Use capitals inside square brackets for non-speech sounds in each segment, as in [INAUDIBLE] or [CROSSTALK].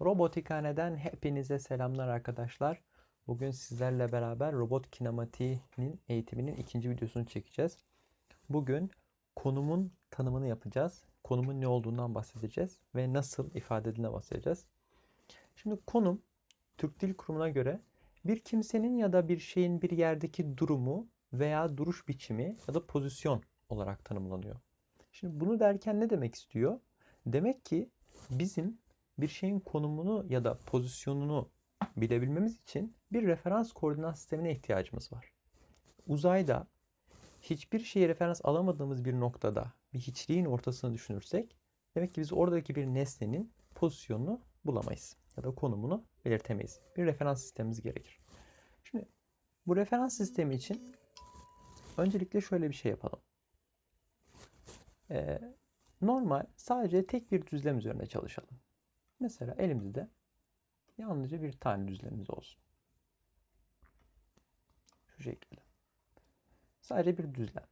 Robotikhane'den hepinize selamlar arkadaşlar. Bugün sizlerle beraber robot kinematiğinin eğitiminin ikinci videosunu çekeceğiz. Bugün konumun tanımını yapacağız. Konumun ne olduğundan bahsedeceğiz ve nasıl ifade edildiğine bahsedeceğiz. Şimdi konum Türk Dil Kurumu'na göre bir kimsenin ya da bir şeyin bir yerdeki durumu veya duruş biçimi ya da pozisyon olarak tanımlanıyor. Şimdi bunu derken ne demek istiyor? Demek ki bizim bir şeyin konumunu ya da pozisyonunu bilebilmemiz için bir referans koordinat sistemine ihtiyacımız var. Uzayda hiçbir şeye referans alamadığımız bir noktada bir hiçliğin ortasını düşünürsek demek ki biz oradaki bir nesnenin pozisyonunu bulamayız ya da konumunu belirtemeyiz. Bir referans sistemimiz gerekir. Şimdi bu referans sistemi için öncelikle şöyle bir şey yapalım. Ee, normal sadece tek bir düzlem üzerinde çalışalım. Mesela elimizde yalnızca bir tane düzlemimiz olsun. Şu şekilde. Sadece bir düzlem.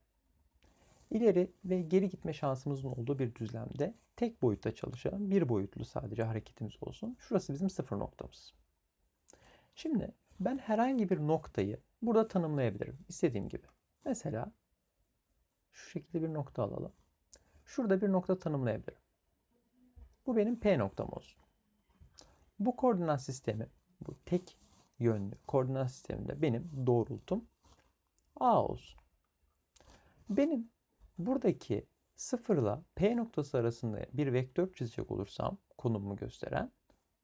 İleri ve geri gitme şansımızın olduğu bir düzlemde tek boyutta çalışan bir boyutlu sadece hareketimiz olsun. Şurası bizim sıfır noktamız. Şimdi ben herhangi bir noktayı burada tanımlayabilirim. istediğim gibi. Mesela şu şekilde bir nokta alalım. Şurada bir nokta tanımlayabilirim. Bu benim P noktam olsun. Bu koordinat sistemi, bu tek yönlü koordinat sisteminde benim doğrultum A olsun. Benim buradaki sıfırla P noktası arasında bir vektör çizecek olursam konumumu gösteren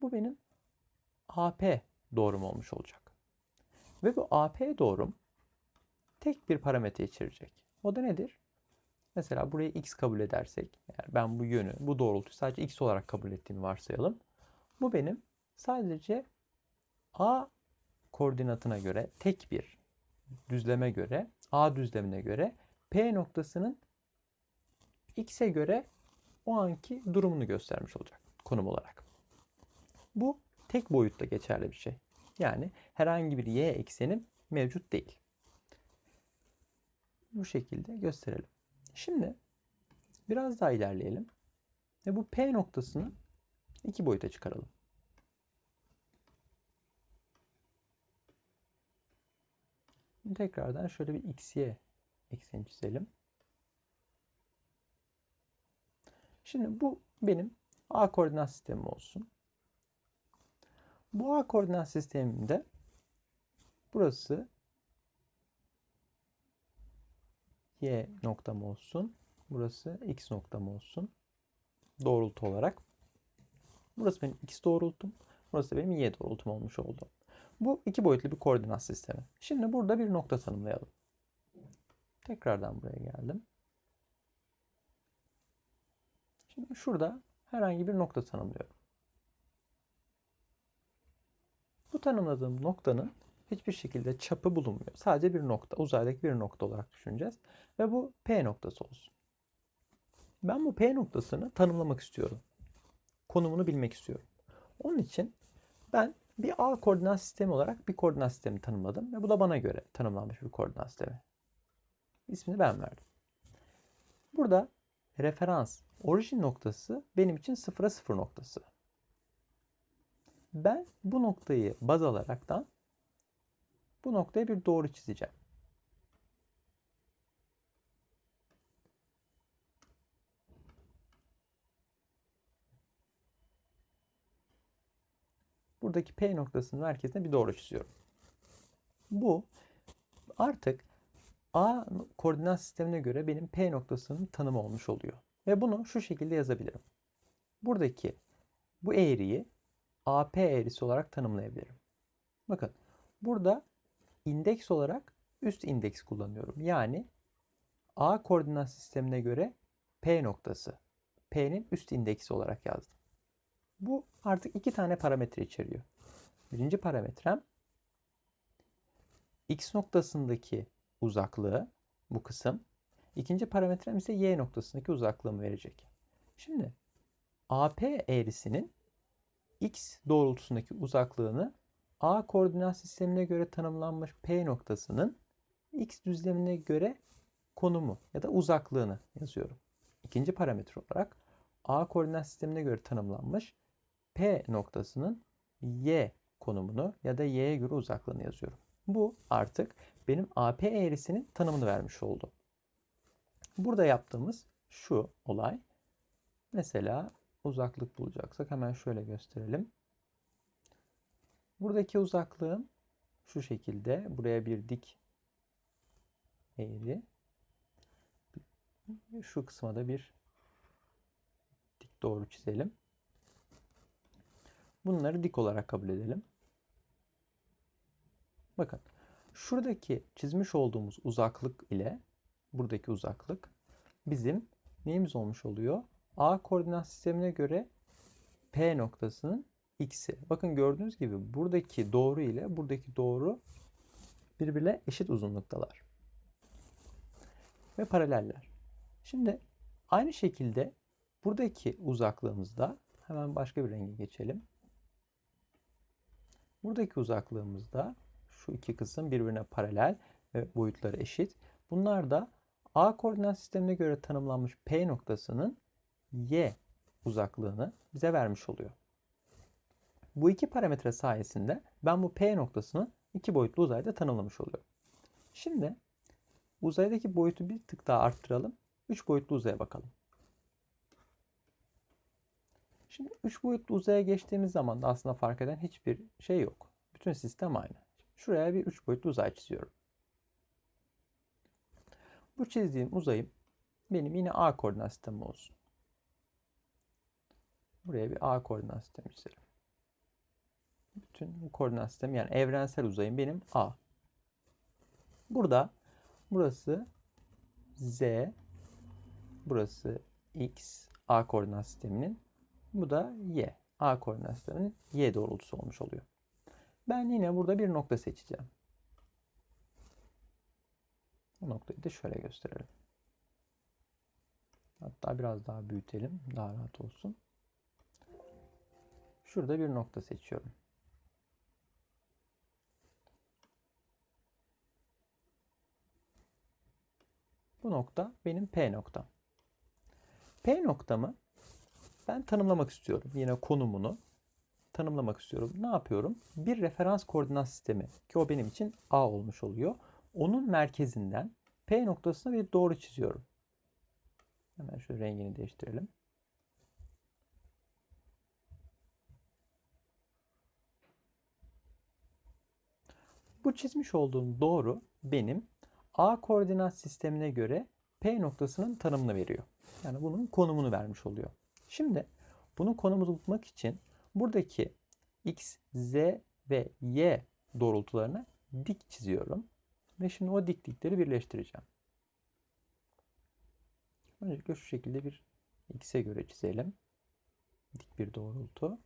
bu benim AP doğrum olmuş olacak. Ve bu AP doğrum tek bir parametre içerecek. O da nedir? Mesela buraya x kabul edersek, eğer ben bu yönü, bu doğrultuyu sadece x olarak kabul ettiğimi varsayalım. Bu benim sadece a koordinatına göre tek bir düzleme göre, a düzlemine göre p noktasının x'e göre o anki durumunu göstermiş olacak konum olarak. Bu tek boyutta geçerli bir şey. Yani herhangi bir y eksenim mevcut değil. Bu şekilde gösterelim. Şimdi biraz daha ilerleyelim. Ve bu P noktasını iki boyuta çıkaralım. Tekrardan şöyle bir xy ekseni çizelim. Şimdi bu benim A koordinat sistemim olsun. Bu A koordinat sistemimde burası y noktam olsun. Burası x noktam olsun. Doğrultu olarak. Burası benim x doğrultum. Burası benim y doğrultum olmuş oldu. Bu iki boyutlu bir koordinat sistemi. Şimdi burada bir nokta tanımlayalım. Tekrardan buraya geldim. Şimdi şurada herhangi bir nokta tanımlıyorum. Bu tanımladığım noktanın hiçbir şekilde çapı bulunmuyor. Sadece bir nokta, uzaydaki bir nokta olarak düşüneceğiz. Ve bu P noktası olsun. Ben bu P noktasını tanımlamak istiyorum. Konumunu bilmek istiyorum. Onun için ben bir A koordinat sistemi olarak bir koordinat sistemi tanımladım ve bu da bana göre tanımlanmış bir koordinat sistemi. İsmini ben verdim. Burada referans, orijin noktası benim için sıfıra sıfır noktası. Ben bu noktayı baz alaraktan bu noktaya bir doğru çizeceğim. Buradaki P noktasının merkezine bir doğru çiziyorum. Bu artık A koordinat sistemine göre benim P noktasının tanımı olmuş oluyor. Ve bunu şu şekilde yazabilirim. Buradaki bu eğriyi AP eğrisi olarak tanımlayabilirim. Bakın burada indeks olarak üst indeks kullanıyorum. Yani A koordinat sistemine göre P noktası. P'nin üst indeksi olarak yazdım. Bu artık iki tane parametre içeriyor. Birinci parametrem x noktasındaki uzaklığı bu kısım. İkinci parametrem ise y noktasındaki uzaklığımı verecek. Şimdi AP eğrisinin x doğrultusundaki uzaklığını A koordinat sistemine göre tanımlanmış P noktasının x düzlemine göre konumu ya da uzaklığını yazıyorum. İkinci parametre olarak A koordinat sistemine göre tanımlanmış P noktasının Y konumunu ya da Y'ye göre uzaklığını yazıyorum. Bu artık benim AP eğrisinin tanımını vermiş oldu. Burada yaptığımız şu olay. Mesela uzaklık bulacaksak hemen şöyle gösterelim. Buradaki uzaklığım şu şekilde. Buraya bir dik eğri. Şu kısma da bir dik doğru çizelim. Bunları dik olarak kabul edelim. Bakın şuradaki çizmiş olduğumuz uzaklık ile buradaki uzaklık bizim neyimiz olmuş oluyor? A koordinat sistemine göre P noktasının x'i. Bakın gördüğünüz gibi buradaki doğru ile buradaki doğru birbirine eşit uzunluktalar. Ve paraleller. Şimdi aynı şekilde buradaki uzaklığımızda hemen başka bir renge geçelim. Buradaki uzaklığımızda şu iki kısım birbirine paralel ve boyutları eşit. Bunlar da A koordinat sistemine göre tanımlanmış P noktasının Y uzaklığını bize vermiş oluyor. Bu iki parametre sayesinde ben bu P noktasını iki boyutlu uzayda tanımlamış oluyorum. Şimdi uzaydaki boyutu bir tık daha arttıralım. Üç boyutlu uzaya bakalım. Şimdi üç boyutlu uzaya geçtiğimiz zaman da aslında fark eden hiçbir şey yok. Bütün sistem aynı. Şuraya bir üç boyutlu uzay çiziyorum. Bu çizdiğim uzayım benim yine A koordinat sistemi olsun. Buraya bir A koordinat sistemi çizelim. Bütün koordinat sistemi yani evrensel uzayım benim A. Burada burası Z, burası X A koordinat sisteminin, bu da Y. A koordinat sisteminin Y doğrultusu olmuş oluyor. Ben yine burada bir nokta seçeceğim. Bu noktayı da şöyle gösterelim. Hatta biraz daha büyütelim. Daha rahat olsun. Şurada bir nokta seçiyorum. Bu nokta benim P noktam. P noktamı ben tanımlamak istiyorum. Yine konumunu tanımlamak istiyorum. Ne yapıyorum? Bir referans koordinat sistemi ki o benim için A olmuş oluyor. Onun merkezinden P noktasına bir doğru çiziyorum. Hemen şu rengini değiştirelim. Bu çizmiş olduğum doğru benim A koordinat sistemine göre P noktasının tanımını veriyor. Yani bunun konumunu vermiş oluyor. Şimdi bunun konumunu bulmak için buradaki X, Z ve Y doğrultularına dik çiziyorum. Ve şimdi o diklikleri birleştireceğim. Öncelikle şu şekilde bir X'e göre çizelim. Dik bir doğrultu.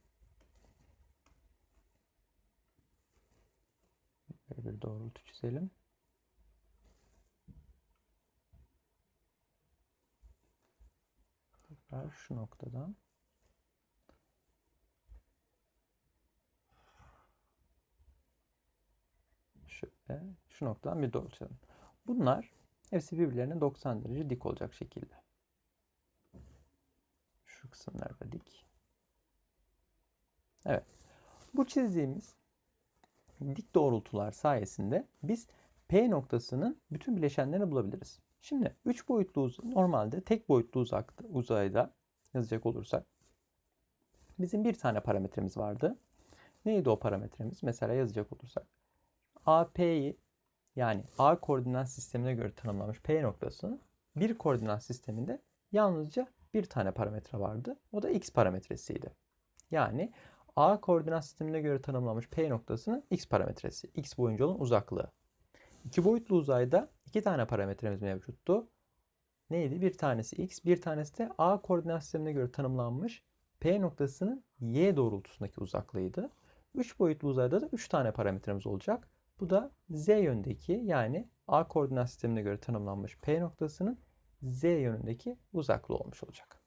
Böyle bir doğrultu çizelim. Tekrar şu noktadan şöyle şu noktadan bir doğrultu Bunlar hepsi birbirlerine 90 derece dik olacak şekilde. Şu kısımlar da dik. Evet. Bu çizdiğimiz dik doğrultular sayesinde biz P noktasının bütün bileşenlerini bulabiliriz. Şimdi 3 boyutlu uz normalde tek boyutlu uzakta, uzayda yazacak olursak bizim bir tane parametremiz vardı. Neydi o parametremiz? Mesela yazacak olursak AP'yi yani A koordinat sistemine göre tanımlanmış P noktasının bir koordinat sisteminde yalnızca bir tane parametre vardı. O da x parametresiydi. Yani A koordinat sistemine göre tanımlanmış P noktasının x parametresi. X boyunca olan uzaklığı. İki boyutlu uzayda iki tane parametremiz mevcuttu. Neydi? Bir tanesi x, bir tanesi de A koordinat sistemine göre tanımlanmış P noktasının y doğrultusundaki uzaklığıydı. Üç boyutlu uzayda da üç tane parametremiz olacak. Bu da z yönündeki yani A koordinat sistemine göre tanımlanmış P noktasının z yönündeki uzaklığı olmuş olacak.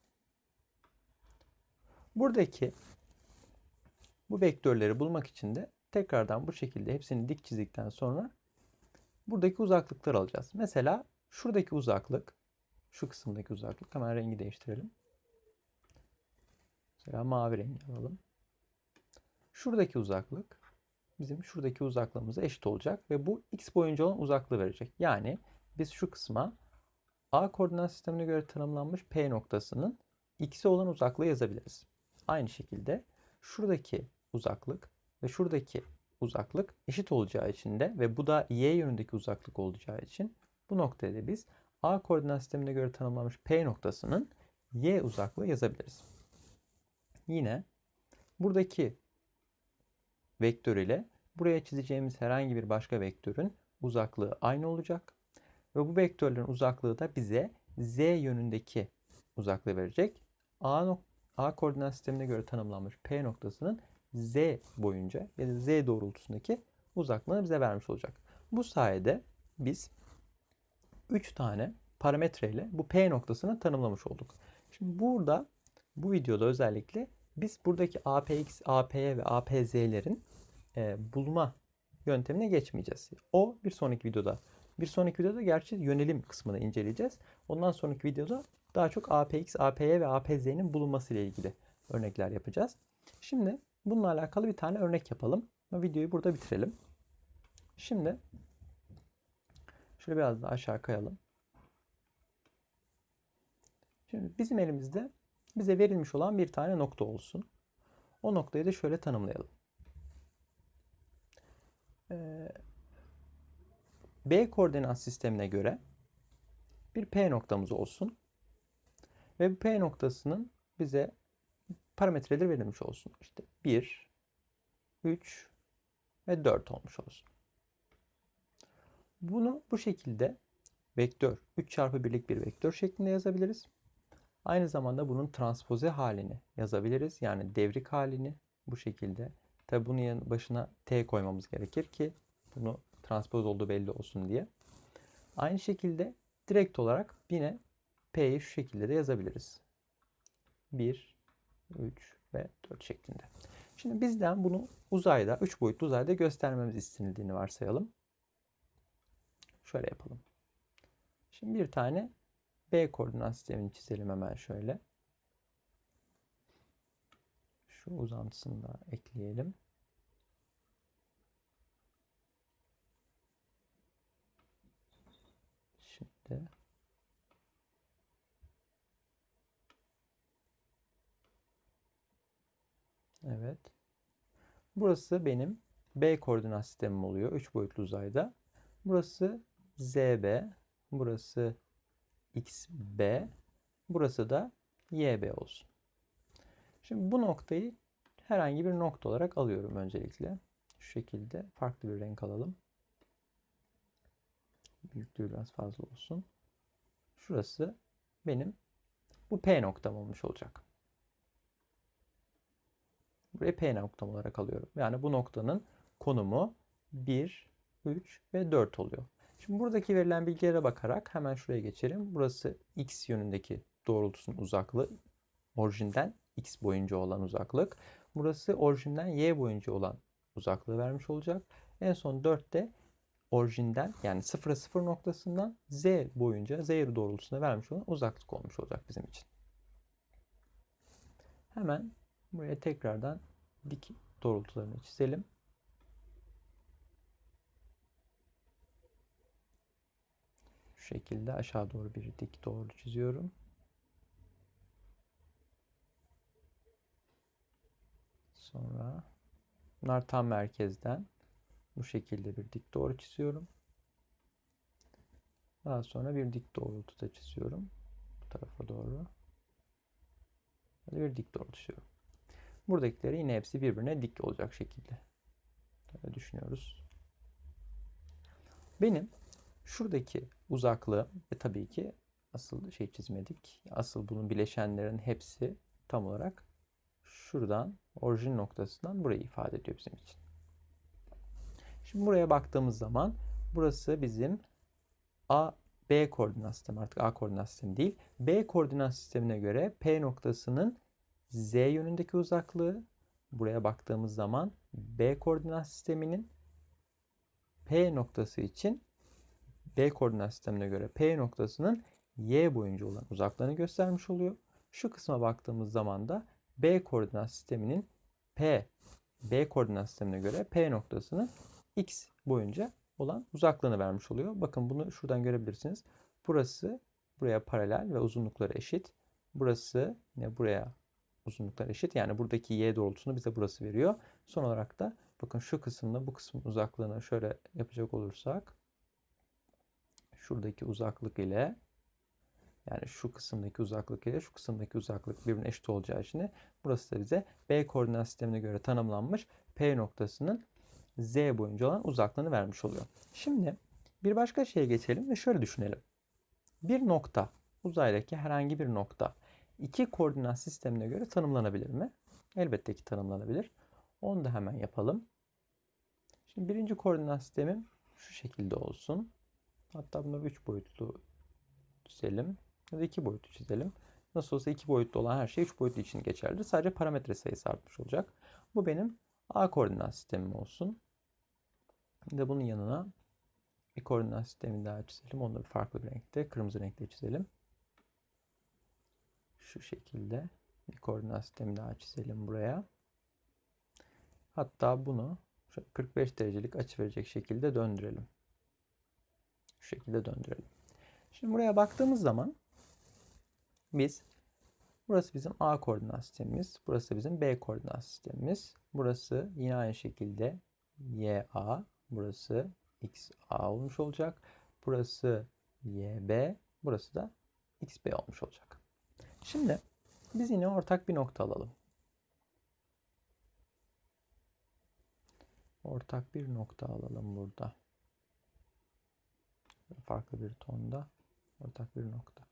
Buradaki bu vektörleri bulmak için de tekrardan bu şekilde hepsini dik çizdikten sonra buradaki uzaklıkları alacağız. Mesela şuradaki uzaklık, şu kısımdaki uzaklık hemen rengi değiştirelim. Mesela mavi rengi alalım. Şuradaki uzaklık bizim şuradaki uzaklığımıza eşit olacak ve bu x boyunca olan uzaklığı verecek. Yani biz şu kısma A koordinat sistemine göre tanımlanmış P noktasının x'e olan uzaklığı yazabiliriz. Aynı şekilde şuradaki uzaklık ve şuradaki uzaklık eşit olacağı için de ve bu da y yönündeki uzaklık olacağı için bu noktaya da biz A koordinat sistemine göre tanımlanmış P noktasının y uzaklığı yazabiliriz. Yine buradaki vektör ile buraya çizeceğimiz herhangi bir başka vektörün uzaklığı aynı olacak. Ve bu vektörlerin uzaklığı da bize z yönündeki uzaklığı verecek. A, A koordinat sistemine göre tanımlanmış P noktasının z boyunca ya da z doğrultusundaki uzaklığını bize vermiş olacak. Bu sayede biz 3 tane parametre ile bu P noktasını tanımlamış olduk. Şimdi burada bu videoda özellikle biz buradaki APX, APY ve APZ'lerin e, bulma yöntemine geçmeyeceğiz. O bir sonraki videoda. Bir sonraki videoda gerçi yönelim kısmını inceleyeceğiz. Ondan sonraki videoda daha çok APX, APY ve APZ'nin bulunması ile ilgili örnekler yapacağız. Şimdi bununla alakalı bir tane örnek yapalım. Videoyu burada bitirelim. Şimdi şöyle biraz daha aşağı kayalım. Şimdi bizim elimizde bize verilmiş olan bir tane nokta olsun. O noktayı da şöyle tanımlayalım. Ee, B koordinat sistemine göre bir P noktamız olsun. Ve bu P noktasının bize parametreleri verilmiş olsun. İşte 1, 3 ve 4 olmuş olsun. Bunu bu şekilde vektör 3 çarpı 1'lik bir vektör şeklinde yazabiliriz. Aynı zamanda bunun transpoze halini yazabiliriz. Yani devrik halini bu şekilde. Tabi bunun başına t koymamız gerekir ki bunu transpoz olduğu belli olsun diye. Aynı şekilde direkt olarak yine p'yi şu şekilde de yazabiliriz. 1, 3 ve 4 şeklinde. Şimdi bizden bunu uzayda, 3 boyutlu uzayda göstermemiz istenildiğini varsayalım. Şöyle yapalım. Şimdi bir tane B koordinat sistemini çizelim hemen şöyle. Şu uzantısını da ekleyelim. Şimdi Evet. Burası benim B koordinat sistemim oluyor. 3 boyutlu uzayda. Burası ZB. Burası XB. Burası da YB olsun. Şimdi bu noktayı herhangi bir nokta olarak alıyorum öncelikle. Şu şekilde farklı bir renk alalım. Büyüklüğü biraz fazla olsun. Şurası benim bu P noktam olmuş olacak. Buraya P noktam olarak alıyorum. Yani bu noktanın konumu 1, 3 ve 4 oluyor. Şimdi buradaki verilen bilgilere bakarak hemen şuraya geçelim. Burası x yönündeki doğrultusunun uzaklığı. Orijinden x boyunca olan uzaklık. Burası orijinden y boyunca olan uzaklığı vermiş olacak. En son 4 de orijinden yani 0'a 0 noktasından z boyunca z doğrultusuna vermiş olan uzaklık olmuş olacak bizim için. Hemen buraya tekrardan dik doğrultularını çizelim. Şu şekilde aşağı doğru bir dik doğru çiziyorum. Sonra bunlar tam merkezden bu şekilde bir dik doğru çiziyorum. Daha sonra bir dik doğrultu da çiziyorum. Bu tarafa doğru. Bir dik doğru çiziyorum. Buradakileri yine hepsi birbirine dik olacak şekilde. Böyle düşünüyoruz. Benim şuradaki uzaklığı ve tabii ki asıl şey çizmedik. Asıl bunun bileşenlerin hepsi tam olarak şuradan orijin noktasından burayı ifade ediyor bizim için. Şimdi buraya baktığımız zaman burası bizim A B koordinat sistemi artık A koordinat sistemi değil. B koordinat sistemine göre P noktasının Z yönündeki uzaklığı buraya baktığımız zaman B koordinat sisteminin P noktası için B koordinat sistemine göre P noktasının Y boyunca olan uzaklığını göstermiş oluyor. Şu kısma baktığımız zaman da B koordinat sisteminin P B koordinat sistemine göre P noktasının x boyunca olan uzaklığını vermiş oluyor. Bakın bunu şuradan görebilirsiniz. Burası buraya paralel ve uzunlukları eşit. Burası ne buraya uzunluklar eşit. Yani buradaki y doğrultusunu bize burası veriyor. Son olarak da bakın şu kısımla bu kısmın uzaklığını şöyle yapacak olursak şuradaki uzaklık ile yani şu kısımdaki uzaklık ile şu kısımdaki uzaklık birbirine eşit olacağı için burası da bize B koordinat sistemine göre tanımlanmış P noktasının Z boyunca olan uzaklığını vermiş oluyor. Şimdi bir başka şeye geçelim ve şöyle düşünelim. Bir nokta, uzaydaki herhangi bir nokta iki koordinat sistemine göre tanımlanabilir mi? Elbette ki tanımlanabilir. Onu da hemen yapalım. Şimdi birinci koordinat sistemim şu şekilde olsun. Hatta bunu 3 boyutlu çizelim. Ya da 2 boyutlu çizelim. Nasıl olsa 2 boyutlu olan her şey 3 boyutlu için geçerlidir. Sadece parametre sayısı artmış olacak. Bu benim A koordinat sistemim olsun. Bir de bunun yanına bir koordinat sistemi daha çizelim. Onu da farklı bir renkte, kırmızı renkte çizelim. Şu şekilde bir koordinat sistemi daha çizelim buraya. Hatta bunu 45 derecelik açı verecek şekilde döndürelim. Şu şekilde döndürelim. Şimdi buraya baktığımız zaman biz burası bizim A koordinat sistemimiz. Burası bizim B koordinat sistemimiz. Burası yine aynı şekilde YA. Burası XA olmuş olacak. Burası YB. Burası da XB olmuş olacak. Şimdi biz yine ortak bir nokta alalım. Ortak bir nokta alalım burada. Farklı bir tonda ortak bir nokta.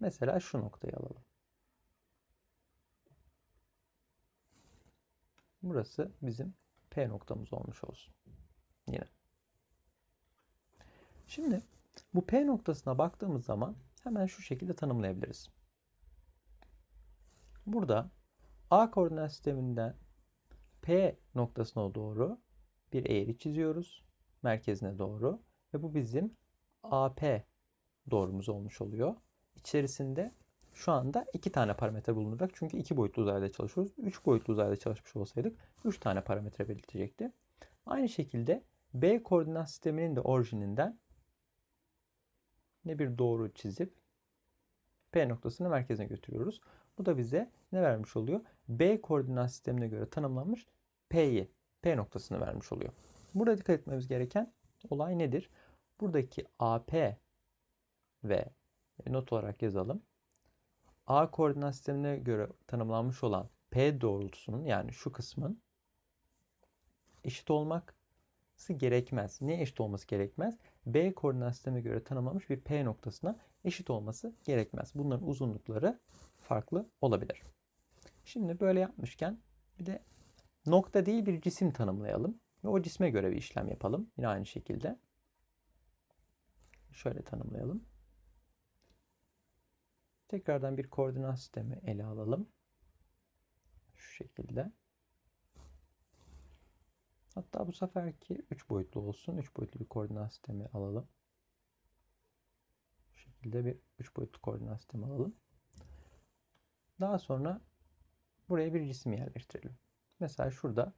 Mesela şu noktayı alalım. Burası bizim P noktamız olmuş olsun. Yine. Şimdi bu P noktasına baktığımız zaman hemen şu şekilde tanımlayabiliriz. Burada A koordinat sisteminden P noktasına doğru bir eğri çiziyoruz. Merkezine doğru. Ve bu bizim AP doğrumuz olmuş oluyor. İçerisinde şu anda iki tane parametre bulunacak. Çünkü iki boyutlu uzayda çalışıyoruz. Üç boyutlu uzayda çalışmış olsaydık üç tane parametre belirtecekti. Aynı şekilde B koordinat sisteminin de orijininden ne bir doğru çizip P noktasını merkezine götürüyoruz. Bu da bize ne vermiş oluyor? B koordinat sistemine göre tanımlanmış P'yi, P noktasını vermiş oluyor. Burada dikkat etmemiz gereken olay nedir? Buradaki AP ve not olarak yazalım. A koordinat sistemine göre tanımlanmış olan P doğrultusunun yani şu kısmın eşit olması gerekmez. Ne eşit olması gerekmez? B koordinat sistemine göre tanımlanmış bir P noktasına eşit olması gerekmez. Bunların uzunlukları farklı olabilir. Şimdi böyle yapmışken bir de nokta değil bir cisim tanımlayalım. Ve o cisme göre bir işlem yapalım. Yine aynı şekilde. Şöyle tanımlayalım. Tekrardan bir koordinat sistemi ele alalım. Şu şekilde. Hatta bu seferki 3 boyutlu olsun. 3 boyutlu bir koordinat sistemi alalım. Bu şekilde bir 3 boyutlu koordinat sistemi alalım. Daha sonra buraya bir cisim yerleştirelim. Mesela şurada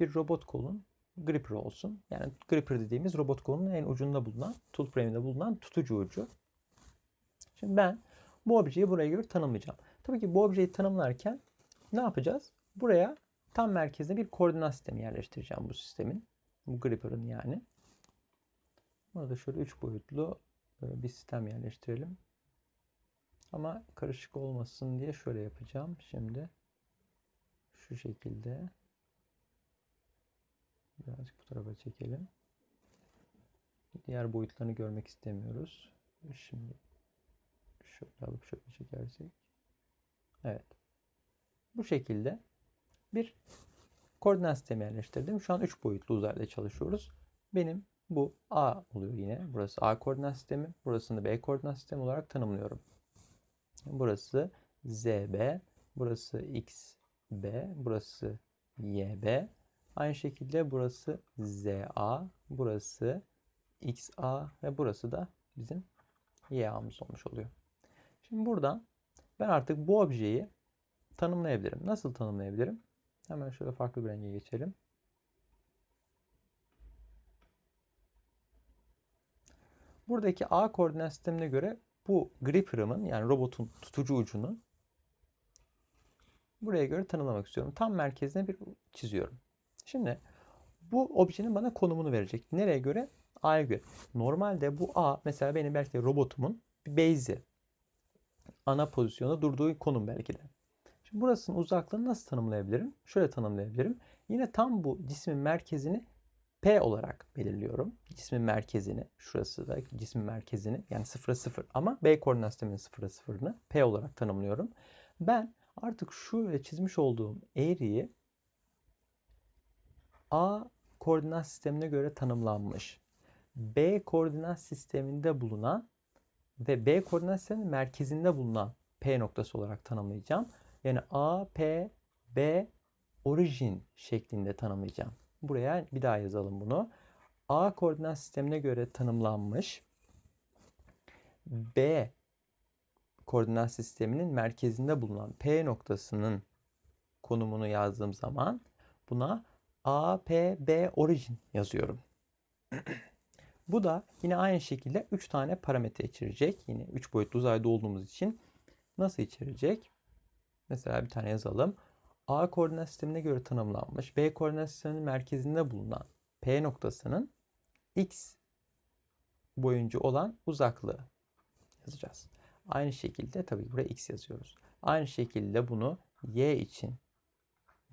bir robot kolun gripper olsun. Yani gripper dediğimiz robot kolunun en ucunda bulunan, tool frame'inde bulunan tutucu ucu. Şimdi ben bu objeyi buraya göre tanımlayacağım. Tabii ki bu objeyi tanımlarken ne yapacağız? Buraya tam merkezde bir koordinat sistemi yerleştireceğim bu sistemin. Bu gripper'ın yani. Burada şöyle 3 boyutlu bir sistem yerleştirelim. Ama karışık olmasın diye şöyle yapacağım. Şimdi şu şekilde birazcık bu tarafa çekelim. Diğer boyutlarını görmek istemiyoruz. Şimdi şöyle alıp şöyle çekersek. Evet. Bu şekilde bir koordinat sistemi yerleştirdim. Şu an 3 boyutlu uzayda çalışıyoruz. Benim bu A oluyor yine. Burası A koordinat sistemi. Burasını B koordinat sistemi olarak tanımlıyorum. Burası ZB, burası XB, burası YB. Aynı şekilde burası ZA, burası XA ve burası da bizim YA'mız olmuş oluyor. Şimdi buradan ben artık bu objeyi tanımlayabilirim. Nasıl tanımlayabilirim? Hemen şöyle farklı bir renge geçelim. Buradaki A koordinat sistemine göre bu gripper'ımın yani robotun tutucu ucunu buraya göre tanımlamak istiyorum. Tam merkezine bir çiziyorum. Şimdi bu objenin bana konumunu verecek. Nereye göre? A'ya göre. Normalde bu A mesela benim belki de robotumun bir base'i. Ana pozisyonda durduğu konum belki de. Şimdi burasının uzaklığını nasıl tanımlayabilirim? Şöyle tanımlayabilirim. Yine tam bu cismin merkezini P olarak belirliyorum. Cismin merkezini, şurası da cismin merkezini yani 0'a 0 ama B koordinat sisteminin 0'a 0'ını P olarak tanımlıyorum. Ben artık şöyle çizmiş olduğum eğriyi A koordinat sistemine göre tanımlanmış. B koordinat sisteminde bulunan ve B koordinat sisteminin merkezinde bulunan P noktası olarak tanımlayacağım. Yani A, P, B orijin şeklinde tanımlayacağım. Buraya bir daha yazalım bunu. A koordinat sistemine göre tanımlanmış B koordinat sisteminin merkezinde bulunan P noktasının konumunu yazdığım zaman buna A, P, B origin yazıyorum. [CLEARS THROAT] Bu da yine aynı şekilde 3 tane parametre içerecek. Yine 3 boyutlu uzayda olduğumuz için nasıl içerecek? Mesela bir tane yazalım. A koordinat sistemine göre tanımlanmış B koordinat sisteminin merkezinde bulunan P noktasının x boyunca olan uzaklığı yazacağız. Aynı şekilde tabii buraya x yazıyoruz. Aynı şekilde bunu y için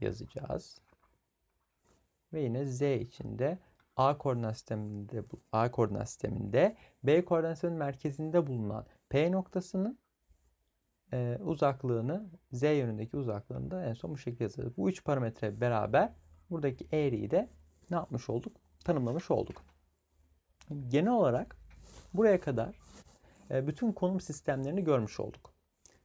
yazacağız. Ve yine z için de A koordinat sisteminde A koordinat sisteminde B koordinat sisteminin merkezinde bulunan P noktasının e, uzaklığını z yönündeki uzaklığını da en son bu şekilde yazarız. Bu üç parametre beraber buradaki eğriyi de ne yapmış olduk? Tanımlamış olduk. Genel olarak buraya kadar e, bütün konum sistemlerini görmüş olduk.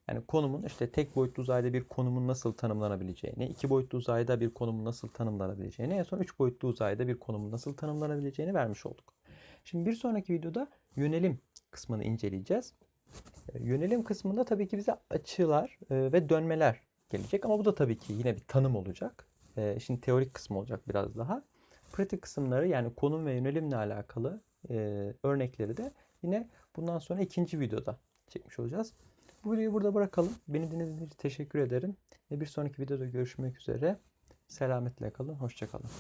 Yani konumun işte tek boyutlu uzayda bir konumun nasıl tanımlanabileceğini, iki boyutlu uzayda bir konumun nasıl tanımlanabileceğini, en son üç boyutlu uzayda bir konumun nasıl tanımlanabileceğini vermiş olduk. Şimdi bir sonraki videoda yönelim kısmını inceleyeceğiz. E, yönelim kısmında tabii ki bize açılar e, ve dönmeler gelecek ama bu da tabii ki yine bir tanım olacak. E, şimdi teorik kısmı olacak biraz daha. Pratik kısımları yani konum ve yönelimle alakalı örnekleri de yine bundan sonra ikinci videoda çekmiş olacağız. Bu videoyu burada bırakalım. Beni dinlediğiniz için teşekkür ederim. Bir sonraki videoda görüşmek üzere. Selametle kalın. Hoşçakalın.